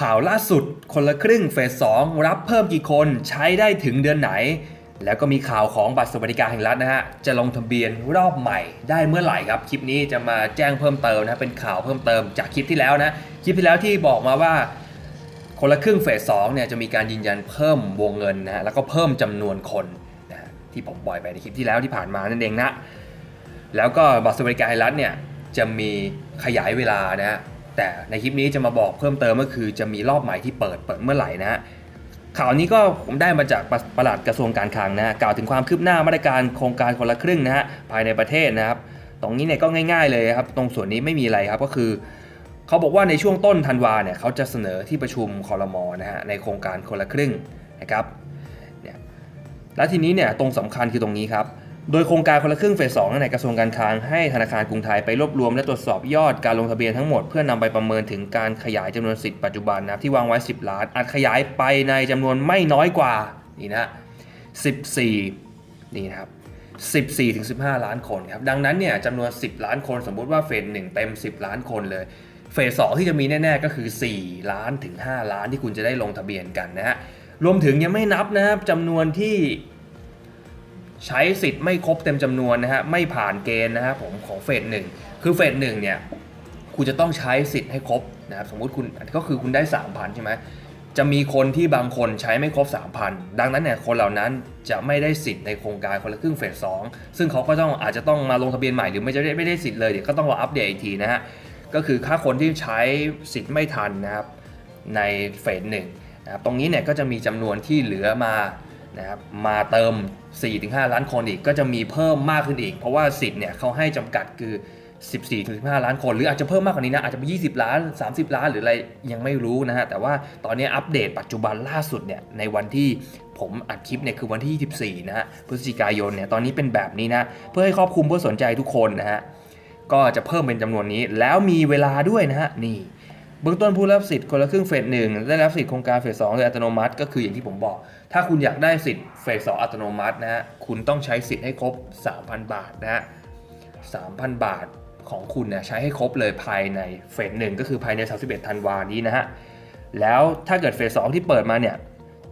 ข่าวล่าสุดคนละครึ่งเฟสสองรับเพิ่มกี่คนใช้ได้ถึงเดือนไหน แล้วก็มีข่าวของบัตรสวัสดิการแห่งรัฐนะฮะ จะลงทะเบียนรอบใหม่ได้เมื่อไหร่ครับ คลิปนี้จะมาแจ้งเพิ่มเติมนะเป็นข่าวเพิ่มเติมจากคลิปที่แล้วนะ คลิปที่แล้วที่บอกมาว่าคนละครึ่งเฟสสองเนี่ยจะมีการยืนยันเพิ่มวงเงินนะฮะแล้วก็เพิ่มจำนวนคนนะที่ผมปล่อยไปในคลิปที่แล้วที่ผ่านมานั่นเองนะแล้วก็บัตรสวัสดิการแห่งรัฐเนี่ยจะมีขยายเวลานะฮะ แต่ในคลิปนี้จะมาบอกเพิ่มเติมก็คือจะมีรอบใหม่ที่เปิดเปิดเมื่อไหร่นะฮะข่าวนี้ก็ผมได้มาจากปปลัดกระทรวงการคลังนะกล่าวถึงความคืบหน้ามาตรการโครงการคนละครึ่งนะฮะภายในประเทศนะครับ ตรงนี้เนี่ยก็ง่ายๆเลยครับ ตรงส่วนนี้ไม่มีอะไรครับก็คือ เขาบอกว่าในช่วงต้นธันวาเนี่ยเขาจะเสนอที่ประชุมคอรมอนะฮะในโครงการคนละครึ่งนะครับเนี่ยและทีนี้เนี่ยตรงสำคัญคือตรงนี้ครับ โดยโครงการคนละครึ่งเฟสสองในกระทรวงการคลังให้ธนาคารกรุงไทยไปรวบรวมและตรวจสอบยอดการลงทะเบียนทั้งหมดเพื่อนำไปประเมินถึงการขยายจำนวนสิทธิ์ปัจจุบันนะที่วางไว้ 10 ล้าน อาจขยายไปในจำนวนไม่น้อยกว่านี่นะ14 นี่นะครับ14ถึง15 ล้านคนครับดังนั้นเนี่ยจำนวน 10 ล้านคนสมมุติว่าเฟสหนึ่งเต็ม 10 ล้านคนเลยเฟสสองที่จะมีแน่ๆก็คือ 4 ล้านถึง 5 ล้านที่คุณจะได้ลงทะเบียนกันนะฮะรวมถึงยังไม่นับนะครับจำนวนที่ ใช้สิทธิ์ไม่ครบเต็มจำนวนนะฮะไม่ผ่านเกณฑ์นะครับผมของเฟสหนึ่งคือเฟสหนึ่งเนี่ยคุณจะต้องใช้สิทธิ์ให้ครบนะครับสมมุติคุณก็คือคุณได้ 3,000 ใช่ไหมจะมีคนที่บางคนใช้ไม่ครบ 3,000 ดังนั้นเนี่ยคนเหล่านั้นจะไม่ได้สิทธิ์ในโครงการคนละครึ่งเฟสสองซึ่งเขาก็ต้องอาจจะต้องมาลงทะเบียนใหม่หรือไม่จะไไม่ได้สิทธิ์เลยเดี๋ยวก็ต้องรออัปเดตอีกทีนะฮะก็คือค่าคนที่ใช้สิทธิ์ไม่ทันนะครับในเฟสหนึ่งนะครับตรงนี้เนี่ยก็จะมีจำนวนที่เหลือมานะครับมาเติม 4-5 ล้านคนอีกก็จะมีเพิ่มมากขึ้นอีก เพราะว่าสิทธิ์เนี่ยเขาให้จำกัดคือ 14-15 ล้านคน หรืออาจจะเพิ่มมากกว่านี้นะ อาจจะไป20 ล้าน 30 ล้านหรืออะไรยังไม่รู้นะฮะ แต่ว่าตอนนี้อัปเดตปัจจุบันล่าสุดเนี่ยในวันที่ผมอัดคลิปเนี่ยคือวันที่ 24 นะฮะพฤศจิกายนเนี่ยตอนนี้เป็นแบบนี้นะเพื่อให้ครอบคลุมเพื่อสนใจทุกคนนะฮะก็จะเพิ่มเป็นจำนวนนี้แล้วมีเวลาด้วยนะฮะนี่ เบื้องต้นผู้รับสิทธิ์คนละครึ่งเฟสหนึ่งได้รับสิทธิ์โครงการเฟสสองโดยอัตโนมัติ ก็คืออย่างที่ผมบอก ถ้าคุณอยากได้สิทธิ์เฟสสองอัตโนมัตินะฮะคุณต้องใช้สิทธิ์ให้ครบ 3,000 บาทนะฮะ3,000 บาทของคุณเนี่ยใช้ให้ครบเลยภายในเฟสหนึ่งก็คือภายใน 31ธันวานี้นะฮะแล้วถ้าเกิดเฟสสองที่เปิดมาเนี่ย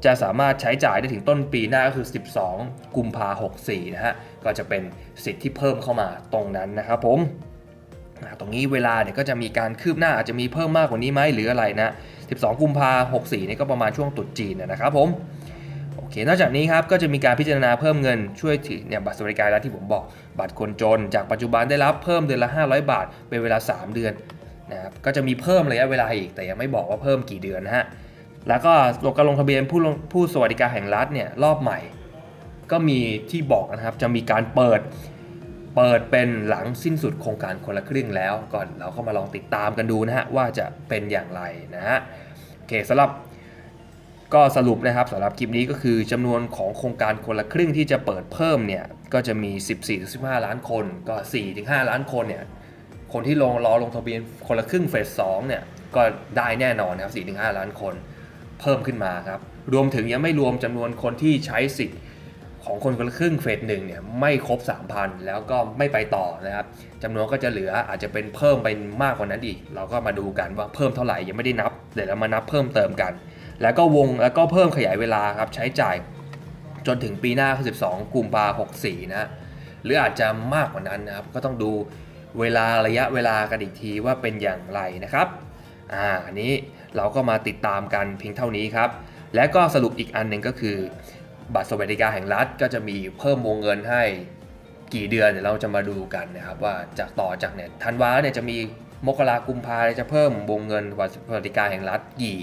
จะสามารถใช้จ่ายได้ถึงต้นปีหน้าก็คือ 12 กุมภา64นะฮะก็จะเป็นสิทธิ์ที่เพิ่มเข้ามาตรงนั้นนะครับผม ตรงนี้เวลาเนี่ยก็จะมีการคืบหน้าอาจจะมีเพิ่มมากกว่านี้ไหมหรืออะไรนะ 12 กุมภา64นี่ก็ประมาณช่วงตรุษจีนนะครับผมโอเคนอกจากนี้ครับก็จะมีการพิจารณาเพิ่มเงินช่วยถือเนี่ยบัตรสวัสดิการแล้วที่ผมบอกบัตรคนจน จากปัจจุบันได้รับเพิ่มเดือนละ 500 บาท เป็นเวลา 3 เดือนนะครับก็จะมีเพิ่มระยะเวลาอีกแต่ยังไม่บอกว่าเพิ่มกี่เดือนนะฮะแล้วก็ลงการลงทะเบียนผู้ผู้สวัสดิการแห่งรัฐเนี่ยรอบใหม่ ก็มีที่บอกนะครับจะมีการเปิด เปิดเป็นหลังสิ้นสุดโครงการคนละครึ่งแล้ว ก่อนเราก็มาลองติดตามกันดูนะฮะว่าจะเป็นอย่างไรนะฮะโอเคสำหรับก็สรุปนะครับสำหรับคลิปนี้ก็คือจำนวนของโครงการคนละครึ่งที่จะเปิดเพิ่มเนี่ยก็จะมี 14-15 ล้านคนก็ 4-5 ล้านคนเนี่ยคนที่ลงรอลงทะเบียนคนละครึ่งเฟส2เนี่ยก็ได้แน่นอนนะครับ4-5 ล้านคนเพิ่มขึ้นมาครับรวมถึงยังไม่รวมจำนวนคนที่ใช้สิทธิ์ ของคนคนละครึ่งเฟสหนึ่งเนี่ยไม่ครบ 3,000 แล้วก็ไม่ไปต่อนะครับจำนวนก็จะเหลืออาจจะเป็นเพิ่มไปมากกว่านั้นอีก เราก็มาดูกันว่าเพิ่มเท่าไหร่ยังไม่ได้นับ เดี๋ยวเรามานับเพิ่มเติมกัน แล้วก็วงแล้วก็เพิ่มขยายเวลาครับใช้จ่ายจนถึงปีหน้าคือ 12 กุมภาพันธ์64 นะ หรืออาจจะมากกว่านั้นนะครับ ก็ต้องดูเวลาระยะเวลากันอีกทีว่าเป็นอย่างไรนะครับ อ่าอันนี้เราก็มาติดตามกันเพียงเท่านี้ครับ และก็สรุปอีกอันหนึ่งก็คือ บัตรสวัสดิการแห่งรัฐก็จะมีเพิ่มวงเงินให้กี่เดือนเดี๋ยวเราจะมาดูกันนะครับว่าจากต่อจากเนี่ยธันวาเนี่ยจะมีมกรากุมภาจะเพิ่มวงเงินบัตรสวัสดิการแห่งรัฐกี่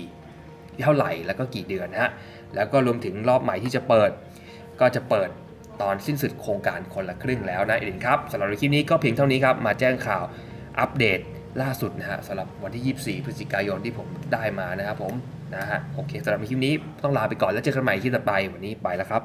เท่าไหร่แล้วก็กี่เดือนนะฮะแล้วก็รวมถึงรอบใหม่ที่จะเปิด ก็จะเปิดตอนสิ้นสุดโครงการคนละครึ่งแล้วนะเอ็นครับสำหรับคลิปนี้ก็เพียงเท่านี้ครับมาแจ้งข่าวอัปเดตล่าสุดนะฮะสำหรับวันที่ 24 พฤศจิกายนที่ผมได้มานะครับผม นะฮะโอเคสำหรับคลิปนี้ต้องลาไปก่อนแล้วเจอกันใหม่คลิปต่อไปวันนี้ไปแล้วครับ